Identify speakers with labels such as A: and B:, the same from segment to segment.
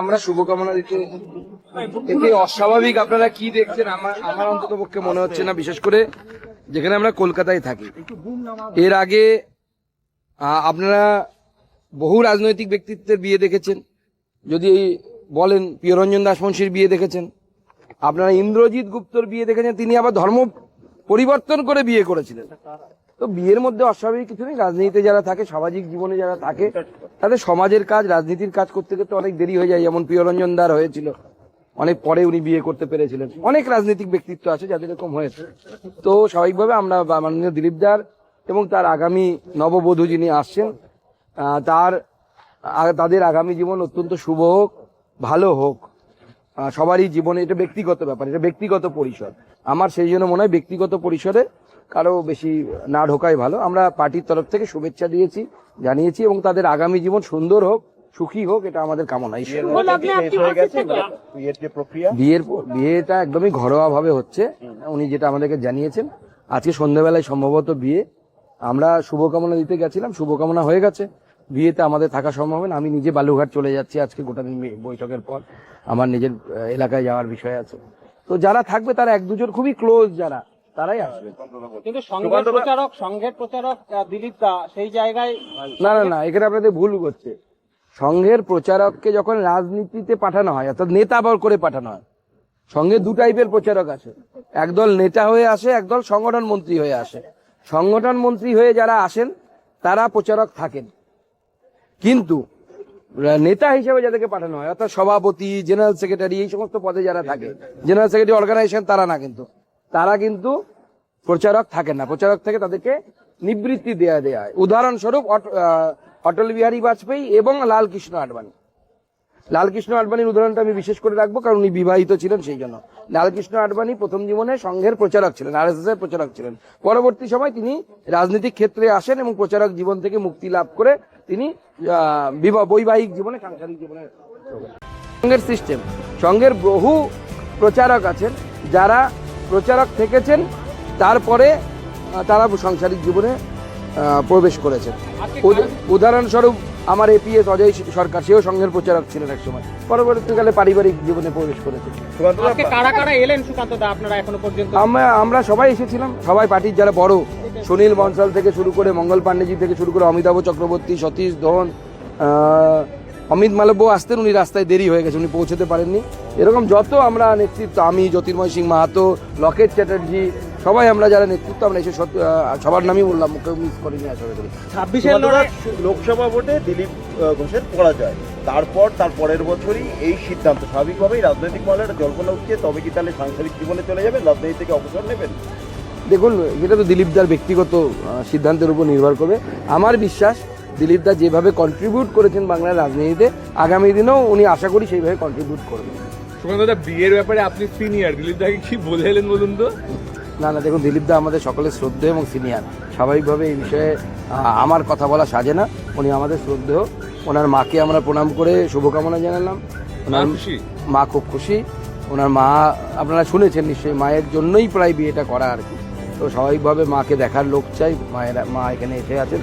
A: আমরা শুভকামনা দিতে এতে অস্বাভাবিক আপনারা কি দেখছেন? আমার আমার অন্তত পক্ষে মনে হচ্ছে না, বিশেষ করে যেখানে আমরা কলকাতায় থাকি। এর আগে আপনারা বহু রাজনৈতিক ব্যক্তিত্বের বিয়ে দেখেছেন। যদি বলেন প্রিয়রঞ্জন দাসমুন্সির বিয়ে দেখেছেন। আপনারা ইন্দ্রজিৎ গুপ্তর বিয়ে দেখেছেন, তিনি আবার ধর্ম পরিবর্তন করে বিয়ে করেছিলেন। তো বিয়ের মধ্যে অস্বাভাবিক কিছু নেই। রাজনীতিতে যারা থাকে, সামাজিক জীবনে যারা থাকে, তাদের সমাজের কাজ, রাজনীতির কাজ করতে করতে অনেক দেরি হয়ে যায়। যেমন প্রিয়রঞ্জন দার হয়েছিল, অনেক পরে উনি বিয়ে করতে পেরেছিলেন। অনেক রাজনৈতিক ব্যক্তিত্ব আছে যাদের এরকম হয়েছে। তো স্বাভাবিকভাবে আমরা মাননীয় দিলীপ দার এবং তার আগামী নববধূ যিনি আসছেন তার তাদের আগামী জীবন অত্যন্ত শুভ হোক, ভালো হোক। সবারই জীবনে, এটা ব্যক্তিগত ব্যাপার, এটা ব্যক্তিগত পরিসর আমার সেই জন্য মনে হয় ব্যক্তিগত পরিসরে কারও বেশি না ঢোকাই ভালো। আমরা পার্টির তরফ থেকে শুভেচ্ছা দিয়েছি জানিয়েছি এবং তাদের আগামী জীবন সুন্দর হোক সুখী হোক এটা আমাদের কামনা।
B: বিয়ের যে প্রক্রিয়া?
A: বিয়ের প- বিয়েটা একদমই ঘরোয়া ভাবে হচ্ছে। উনি যেটা আমাদেরকে জানিয়েছেন আজকে সন্ধ্যাবেলায় সম্ভবত বিয়ে। আমরা শুভকামনা দিতে গেছিলাম শুভকামনা হয়ে গেছে। বিয়েতে আমাদের থাকা সম্ভব হবে না। আমি নিজে বালুঘাট চলে যাচ্ছি আজকে গোটা দিন বৈঠকের পর। আমার নিজের এলাকায় যাওয়ার বিষয় আছে। তো যারা থাকবে তারা এক দুজন খুবই ক্লোজ যারা। তারাই আসবে।
C: কিন্তু সংঘের প্রচারক সংঘের প্রচারক দিলীপ দা সেই জায়গায়
A: না না না এখানে আপনাদের ভুল করছে। সংঘের প্রচারককে যখন রাজনীতিতে পাঠানো হয় অর্থাৎ নেতা বল করে পাঠানো হয় সঙ্গে দু টাইপের প্রচারক আছে একদল নেতা হয়ে আসে একদল সংগঠন মন্ত্রী হয়ে আসে। সংগঠন মন্ত্রী হয়ে যারা আসেন তারা প্রচারক থাকেন। কিন্তু নেতা হিসেবে যাদেরকে পাঠানো হয় অর্থাৎ সভাপতি জেনারেল সেক্রেটারি এই সমস্ত পদে যারা থাকে জেনারেল সেক্রেটারি অর্গানাইজেশন তারা না কিন্তু। তারা কিন্তু প্রচারক থাকেন না। প্রচারক থেকে তাদেরকে নিবৃত্তি দেয়া দেয়া হয়। উদাহরণস্বরূপ অট- অটল বিহারী বাজপেয়ী এবং লালকৃষ্ণ আডবাণী। লালকৃষ্ণ আডবাণীর উদাহরণটা আমি বিশেষ করে রাখব, কারণ উনি বিবাহিত ছিলেন সেই জন্য। লালকৃষ্ণ আডবাণী প্রথম জীবনে সংঘের প্রচারক ছিলেন আর এর প্রচারক ছিলেন। পরবর্তী সময় তিনি রাজনৈতিক ক্ষেত্রে আসেন এবং প্রচারক জীবন থেকে মুক্তি লাভ করে তিনি বিবাহ বৈবাহিক জীবনে, সাংসারিক জীবনে সংঘের সিস্টেম সংঘের বহু প্রচারক আছেন যারা প্রচারক থেকেছেন তারপরে তারা সাংসারিক জীবনে প্রবেশ করেছেন। উদাহরণস্বরূপ আমার এপিএস অজয় সরকার সেও সংঘের প্রচারক ছিলেন এক সময়। পরবর্তীকালে পারিবারিক জীবনে প্রবেশ করেছেন
B: সুকান্ত দা,
C: আজকে কারা কারা এলেন সুকান্ত দা আপনারা এখনও পর্যন্ত?
A: আমরা আমরা সবাই এসেছিলাম সবাই পার্টির যারা বড় সুনীল বনসাল থেকে শুরু করে মঙ্গল পান্ডেজি থেকে শুরু করে অমিতাভ চক্রবর্তী সতীশ ধন আহ, অমিত মালব্য আসতেন উনি রাস্তায় দেরি হয়ে গেছে উনি পৌঁছতে পারেননি। এরকম যত আমরা নেতৃত্ব আমি জ্যোতির্ময় সিং মাহাতো লকেট চ্যাটার্জি সবাই আমরা যারা নেতৃত্ব আমরা এসে সবার নামই বললাম মুখে মিস করিনি আশা করি
C: লড়াই
B: লোকসভা ভোটে দিলীপ ঘোষের পরাজয়। তারপর তার পরের বছরই এই সিদ্ধান্ত। স্বাভাবিকভাবেই রাজনৈতিক মহলে একটা জল্পনা উঠছে তবে কি তাহলে সাংসারিক জীবনে চলে যাবেন? রাজনীতি থেকে অবসর নেবেন?
A: দেখুন এটা তো দিলীপদার ব্যক্তিগত সিদ্ধান্তের উপর নির্ভর করবে। আমার বিশ্বাস দিলীপদা যেভাবে কন্ট্রিবিউট করেছেন বাংলার রাজনীতিতে আগামী দিনেও উনি আশা করি সেইভাবে কন্ট্রিবিউট করবেন।
D: সুকান্ত দা বিয়ের ব্যাপারে আপনি সিনিয়র দিলীপ দাকে কি বলে এলেন বলুন তো?
A: না না দেখুন দিলীপ দা আমাদের সকলের শ্রদ্ধেয় এবং সিনিয়র স্বাভাবিকভাবে এই বিষয়ে আমার কথা বলা সাজে না। উনি আমাদের শ্রদ্ধেয়। ওনার মাকে আমরা প্রণাম করে শুভকামনা জানালাম। ওনার? মা খুব খুশি। ওনার মা আপনারা শুনেছেন নিশ্চয়ই মায়ের জন্যই প্রায় বিয়েটা করা আর কি। তো স্বাভাবিকভাবে মাকে দেখার লোক চাই। মায়ের মা এখানে এসে আছেন।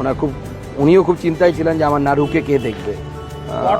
A: ওনার খুব উনিও খুব চিন্তায় ছিলেন যে আমার নারুকে কে দেখবে আহ,